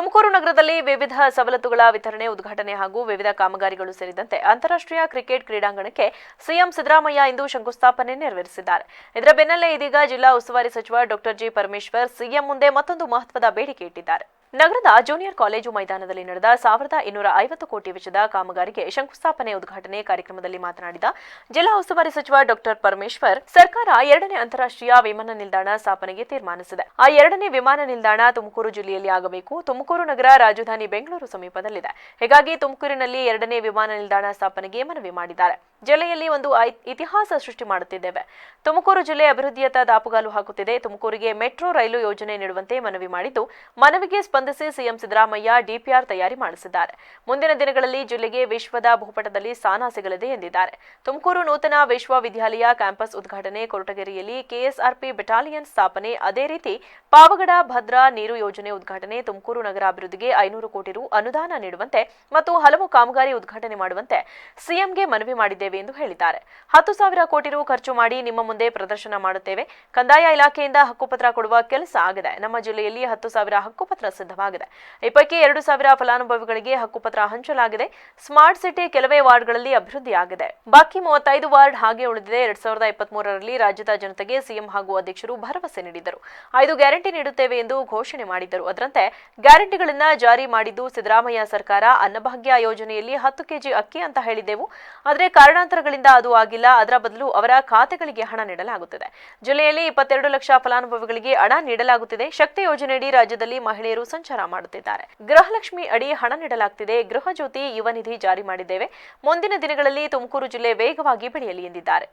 ತುಮಕೂರು ನಗರದಲ್ಲಿ ವಿವಿಧ ಸವಲತ್ತುಗಳ ವಿತರಣೆ, ಉದ್ಘಾಟನೆ ಹಾಗೂ ವಿವಿಧ ಕಾಮಗಾರಿಗಳು ಸೇರಿದಂತೆ ಅಂತಾರಾಷ್ಟ್ರೀಯ ಕ್ರಿಕೆಟ್ ಕ್ರೀಡಾಂಗಣಕ್ಕೆ ಸಿಎಂ ಸಿದ್ದರಾಮಯ್ಯ ಇಂದು ಶಂಕುಸ್ಥಾಪನೆ ನೆರವೇರಿಸಿದ್ದಾರೆ. ಇದರ ಬೆನ್ನಲ್ಲೇ ಇದೀಗ ಜಿಲ್ಲಾ ಉಸ್ತುವಾರಿ ಸಚಿವ ಡಾಕ್ಟರ್ ಜಿ ಪರಮೇಶ್ವರ್ ಸಿಎಂ ಮುಂದೆ ಮತ್ತೊಂದು ಮಹತ್ವದ ಬೇಡಿಕೆ ಇಟ್ಟಿದ್ದಾರೆ. ನಗರದ ಜೂನಿಯರ್ ಕಾಲೇಜು ಮೈದಾನದಲ್ಲಿ ನಡೆದ ಸಾವಿರದ ಇನ್ನೂರ ಐವತ್ತು ಕೋಟಿ ವೆಚ್ಚದ ಕಾಮಗಾರಿಗೆ ಶಂಕುಸ್ಥಾಪನೆ ಉದ್ಘಾಟನೆ ಕಾರ್ಯಕ್ರಮದಲ್ಲಿ ಮಾತನಾಡಿದ ಜಿಲ್ಲಾ ಉಸ್ತುವಾರಿ ಸಚಿವ ಡಾಕ್ಟರ್ ಪರಮೇಶ್ವರ್, ಸರ್ಕಾರ ಎರಡನೇ ಅಂತಾರಾಷ್ಟ್ರೀಯ ವಿಮಾನ ನಿಲ್ದಾಣ ಸ್ಥಾಪನೆಗೆ ತೀರ್ಮಾನಿಸಿದೆ. ಆ ಎರಡನೇ ವಿಮಾನ ನಿಲ್ದಾಣ ತುಮಕೂರು ಜಿಲ್ಲೆಯಲ್ಲಿ ಆಗಬೇಕು. ತುಮಕೂರು ನಗರ ರಾಜಧಾನಿ ಬೆಂಗಳೂರು ಸಮೀಪದಲ್ಲಿದೆ. ಹೀಗಾಗಿ ತುಮಕೂರಿನಲ್ಲಿ ಎರಡನೇ ವಿಮಾನ ನಿಲ್ದಾಣ ಸ್ಥಾಪನೆಗೆ ಮನವಿ ಮಾಡಿದ್ದಾರೆ. ಜಿಲ್ಲೆಯಲ್ಲಿ ಒಂದು ಇತಿಹಾಸ ಸೃಷ್ಟಿ ಮಾಡುತ್ತಿದ್ದೇವೆ. ತುಮಕೂರು ಜಿಲ್ಲೆ ಅಭಿವೃದ್ಧಿಯತ್ತ ದಾಪುಗಾಲು ಹಾಕುತ್ತಿದೆ. ತುಮಕೂರಿಗೆ ಮೆಟ್ರೋ ರೈಲು ಯೋಜನೆ ನೀಡುವಂತೆ ಮನವಿ ಮಾಡಿದ್ದು, ಮನವಿಗೆ ಸ್ಪಂದಿಸಿ ಸಿಎಂ ಸಿದ್ದರಾಮಯ್ಯ ಡಿಪಿಆರ್ ತಯಾರಿ ಮಾಡಿಸಿದ್ದಾರೆ. ಮುಂದಿನ ದಿನಗಳಲ್ಲಿ ಜಿಲ್ಲೆಗೆ ವಿಶ್ವದ ಭೂಪಟದಲ್ಲಿ ಸ್ಥಾನ ಸಿಗಲಿದೆ ಎಂದಿದ್ದಾರೆ. ತುಮಕೂರು ನೂತನ ವಿಶ್ವವಿದ್ಯಾಲಯ ಕ್ಯಾಂಪಸ್ ಉದ್ಘಾಟನೆ ಕೊರಟಗೆರೆಯಲ್ಲಿ ಕೆಎಸ್ಆರ್ಪಿ ಬೆಟಾಲಿಯನ್ ಸ್ಥಾಪನೆ. ಅದೇ ರೀತಿ ಪಾವಗಡ ಭದ್ರಾ ನೀರು ಯೋಜನೆ ಉದ್ಘಾಟನೆ. ತುಮಕೂರು ನಗರಾಭಿವೃದ್ಧಿಗೆ ಐನೂರು ಕೋಟಿ ರು ಅನುದಾನ ನೀಡುವಂತೆ ಮತ್ತು ಹಲವು ಕಾಮಗಾರಿ ಉದ್ಘಾಟನೆ ಮಾಡುವಂತೆ ಸಿಎಂಗೆ ಮನವಿ ಮಾಡಿದ್ದೇವೆ ಎಂದು ಹೇಳಿದ್ದಾರೆ. ಹತ್ತು ಸಾವಿರ ಕೋಟಿ ರು ಖರ್ಚು ಮಾಡಿ ನಿಮ್ಮ ಮುಂದೆ ಪ್ರದರ್ಶನ ಮಾಡುತ್ತೇವೆ. ಕಂದಾಯ ಇಲಾಖೆಯಿಂದ ಹಕ್ಕುಪತ್ರ ಕೊಡುವ ಕೆಲಸ ಆಗಿದೆ. ನಮ್ಮ ಜಿಲ್ಲೆಯಲ್ಲಿ ಹತ್ತು ಸಾವಿರ ಹಕ್ಕುಪತ್ರ ಸಿದ್ಧವಾಗಿದೆ ಈ ಪೈಕಿ ಎರಡು ಸಾವಿರ ಫಲಾನುಭವಿಗಳಿಗೆ ಹಕ್ಕುಪತ್ರ ಹಂಚಲಾಗಿದೆ. ಸ್ಮಾರ್ಟ್ ಸಿಟಿ ಕೆಲವೇ ವಾರ್ಡ್ಗಳಲ್ಲಿ ಅಭಿವೃದ್ಧಿಯಾಗಿದೆ. ಬಾಕಿ ಮೂವತ್ತೈದು ವಾರ್ಡ್ ಹಾಗೆ ಉಳಿದಿದೆ. ಎರಡ್ ಸಾವಿರದ ಇಪ್ಪತ್ತ್ ರಾಜ್ಯದ ಜನತೆಗೆ ಸಿಎಂ ಹಾಗೂ ಅಧ್ಯಕ್ಷರು ಭರವಸೆ ನೀಡಿದರು ಐದು ಗ್ಯಾರಂಟಿ ನೀಡುತ್ತೇವೆ ಎಂದು ಘೋಷಣೆ ಮಾಡಿದ್ದರು. ಅದರಂತೆ ಗ್ಯಾರಂಟಿಗಳನ್ನ ಜಾರಿ ಮಾಡಿದ್ದು ಸಿದ್ದರಾಮಯ್ಯ ಸರ್ಕಾರ ಅನ್ನಭಾಗ್ಯ ಯೋಜನೆಯಲ್ಲಿ ಹತ್ತು ಕೆಜಿ ಅಕ್ಕಿ ಅಂತ ಹೇಳಿದ್ದೆವು. ಆದರೆ ಕಾರಣಾಂತರಗಳಿಂದ ಅದು ಆಗಿಲ್ಲ. ಅದರ ಬದಲು ಅವರ ಖಾತೆಗಳಿಗೆ ಹಣ ನೀಡಲಾಗುತ್ತಿದೆ. ಜಿಲ್ಲೆಯಲ್ಲಿ ಇಪ್ಪತ್ತೆರಡು ಲಕ್ಷ ಫಲಾನುಭವಿಗಳಿಗೆ ಹಣ ನೀಡಲಾಗುತ್ತಿದೆ. ಶಕ್ತಿ ಯೋಜನೆಯಡಿ ರಾಜ್ಯದಲ್ಲಿ ಮಹಿಳೆಯರು ಸಂಚಾರ ಮಾಡುತ್ತಿದ್ದಾರೆ. ಗೃಹಲಕ್ಷ್ಮಿ ಅಡಿ ಹಣ ನೀಡಲಾಗ್ತಿದೆ. ಗೃಹ ಜ್ಯೋತಿ ಯುವ ನಿಧಿ ಜಾರಿ ಮಾಡಿದ್ದೇವೆ. ಮುಂದಿನ ದಿನಗಳಲ್ಲಿ ತುಮಕೂರು ಜಿಲ್ಲೆ ವೇಗವಾಗಿ ಬೆಳೆಯಲಿ ಎಂದಿದ್ದಾರೆ.